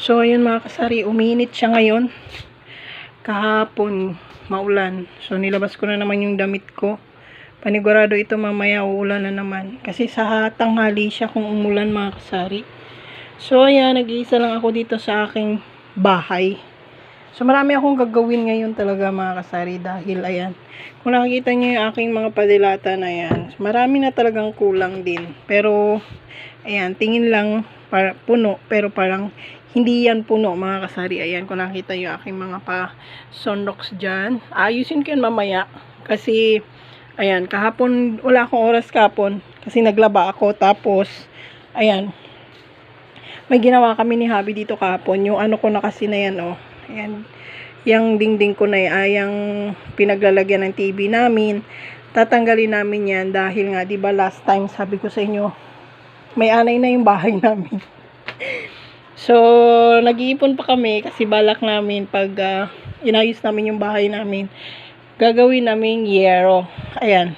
So, ayun mga kasari, uminit siya ngayon. Kahapon, maulan. So, nilabas ko na naman yung damit ko. Panigurado ito mamaya uulan na naman. Kasi sa tanghali siya kung umulan mga kasari. So, ayan, nag-iisa lang ako dito sa aking bahay. So, marami akong gagawin ngayon talaga mga kasari dahil, ayan, kung nakikita niyo yung aking mga padilata na yan, marami na talagang kulang din. Pero, ayan, tingin lang para, puno, pero parang hindi yan puno mga kasari. Ayan, kung nakita yung aking mga pa sunrocks dyan. Ayusin ko yun mamaya. Kasi, ayan, kahapon, wala akong oras kahapon. Kasi naglaba ako. Tapos, ayan, may ginawa kami ni Habi dito kahapon. Yung ano ko na kasi na yan, oh. Ayan, yung dingding ko na ah, yung pinaglalagyan ng TV namin. Tatanggalin namin yan dahil nga, di ba last time sabi ko sa inyo, may anay na yung bahay namin. So, nag-iipon pa kami kasi balak namin pag ah, inayos namin yung bahay namin, gagawin namin yero. Ayan.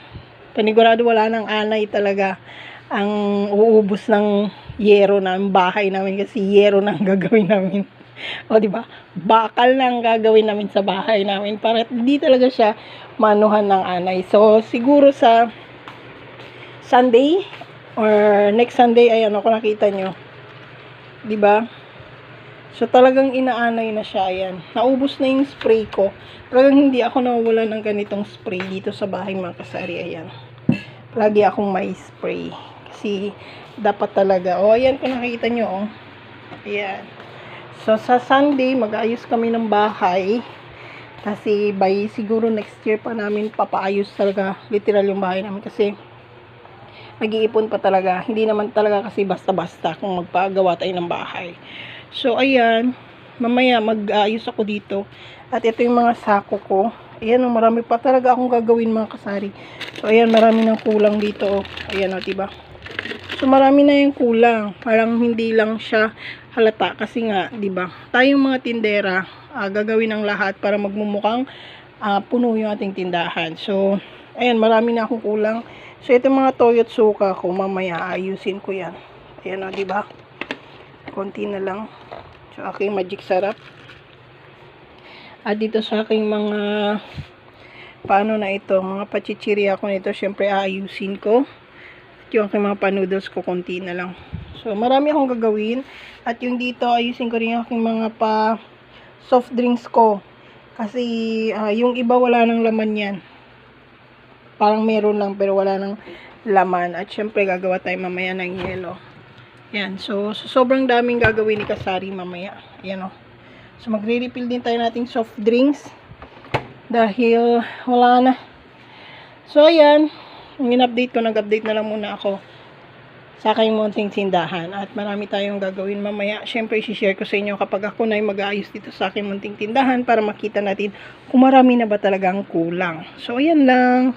Panigurado wala nang anay talaga ang uubos ng yero ng bahay namin kasi yero na ang gagawin namin. O, di ba? Bakal na ang gagawin namin sa bahay namin para hindi talaga siya manuhan ng anay. So, siguro sa Sunday or next Sunday, ayan ako nakita nyo. 'Di ba? So talagang inaanay na siya ayan. Naubos na yung spray ko. Talagang hindi ako nawawala ng ganitong spray dito sa bahay mga kasari ayan. Lagi akong may spray kasi dapat talaga. Oh, ayan kung nakita nyo oh. Ayan. So sa Sunday mag-aayos kami ng bahay. Kasi by siguro next year pa namin papaayos talaga literal yung bahay namin kasi nag-iipon pa talaga. Hindi naman talaga kasi basta-basta kung magpagawa tayo ng bahay. So, ayan. Mamaya mag-aayos ako dito. At ito yung mga sako ko. Ayan, oh, marami pa talaga akong gagawin mga kasari. So, ayan, marami nang kulang dito. Oh. Ayan, oh, diba? So, marami na yung kulang. Parang hindi lang siya halata. Kasi nga, diba? Tayong mga tindera, ah, gagawin ang lahat para magmumukhang ah, puno yung ating tindahan. So, ayan, marami na akong kulang. So, itong mga toyot suka ko, mamaya ayusin ko yan. Ayan o, di ba? Konti na lang. So, aking magic sarap. At dito sa aking mga paano na ito, mga pachichiri ako nito, syempre aayusin ko. At yung aking mga panoodles ko, konti na lang. So, marami akong gagawin. At yung dito, ayusin ko rin yung aking mga pa soft drinks ko. Kasi, ah, yung iba wala nang laman yan parang meron lang pero wala nang laman. At syempre gagawa tayo mamaya ng yelo. Yan. So, so sobrang daming gagawin ni Kasari mamaya. Yan o. So magre-refill din tayo nating soft drinks. Dahil wala na. So ayan. In-update ko, nag-update na lang muna ako sa aking munting tindahan. At marami tayong gagawin mamaya. Syempre, share ko sa inyo kapag ako na yung mag-aayos dito sa aking munting tindahan para makita natin kung marami na ba talagang kulang. So, ayan lang.